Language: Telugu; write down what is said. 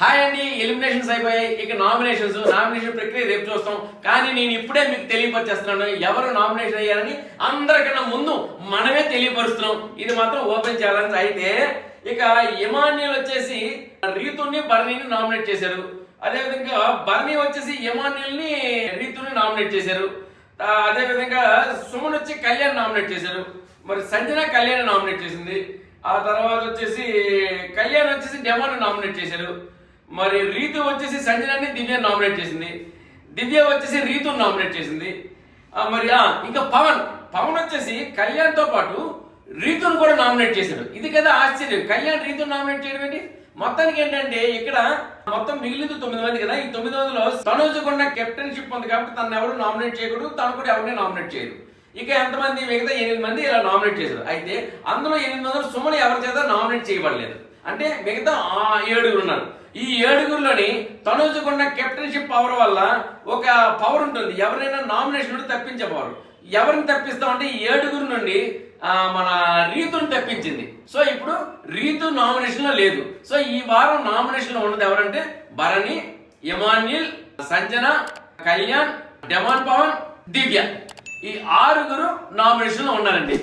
హాయ్ అండి ఎలిమినేషన్స్ అయిపోయాయి. ఇక నామినేషన్స్ నామినేషన్ ప్రక్రియ రేపు చూస్తాం. కానీ నేను ఇప్పుడే మీకు తెలియపరిచేస్తున్నాను ఎవరు నామినేషన్ అయ్యారని అందరికన్నా ముందు మనమే తెలియపరుస్తున్నాం. ఇది మాత్రం ఓపెన్ ఛాలెంజ్ అయితే ఇక ఇమాన్యుల్ వచ్చేసి రీతుని బర్నీని నామినేట్ చేశారు. అదేవిధంగా బర్నీ వచ్చేసి ఇమాన్యుల్ని రీతుని నామినేట్ చేశారు. అదేవిధంగా సుమన్ వచ్చి కళ్యాణ్ నామినేట్ చేశారు. మరి సంజన కళ్యాణ్ నామినేట్ చేసింది. ఆ తర్వాత వచ్చేసి కళ్యాణ్ వచ్చేసి డెమాను నామినేట్ చేశారు. మరి రీతు వచ్చేసి సంజనాన్ని దివ్య నామినేట్ చేసింది. దివ్య వచ్చేసి రీతు నామినేట్ చేసింది. మరి ఇంకా పవన్. పవన్ వచ్చేసి కళ్యాణ్తో పాటు రీతును కూడా నామినేట్ చేశాడు. ఇది కదా ఆశ్చర్యం. కళ్యాణ్ రీతును నామినేట్ చేయడం ఏంటి? మొత్తానికి ఏంటంటే ఇక్కడ మొత్తం మిగిలింది తొమ్మిది మంది కదా. ఈ తొమ్మిది మందిలో తనుజుకున్న కెప్టెన్షిప్ ఉంది కాబట్టి తను ఎవరు నామినేట్ చేయకూడదు. తను కూడా ఎవరిని నామినేట్ చేయరు ఇక ఎంతమంది మిగతా ఎనిమిది మంది ఇలా నామినేట్ చేశారు. అయితే అందులో ఎనిమిది మంది సుమన్ ఎవరి చేత నామినేట్ చేయబడలేదు. అంటే మిగతా ఆ ఏడుగురు ఉన్నారు. ఈ ఏడుగురిలోని తనుజుకున్న కెప్టెన్షిప్ పవర్ వల్ల ఒక పవర్ ఉంటుంది. ఎవరైనా నామినేషన్ నుండి తప్పించే పవర్ ఎవరిని తప్పిస్తామంటే ఈ ఏడుగురు నుండి మన రీతుని తప్పించింది. సో ఇప్పుడు రీతు నామినేషన్లో లేదు. సో ఈ వారం నామినేషన్లో ఉన్నది ఎవరంటే భరణి ఎమాన్యుల్ సంజన కళ్యాణ్ డెమాన్ పవన్ దివ్య. ఈ ఆరుగురు నామినేషన్లో ఉన్నారండి.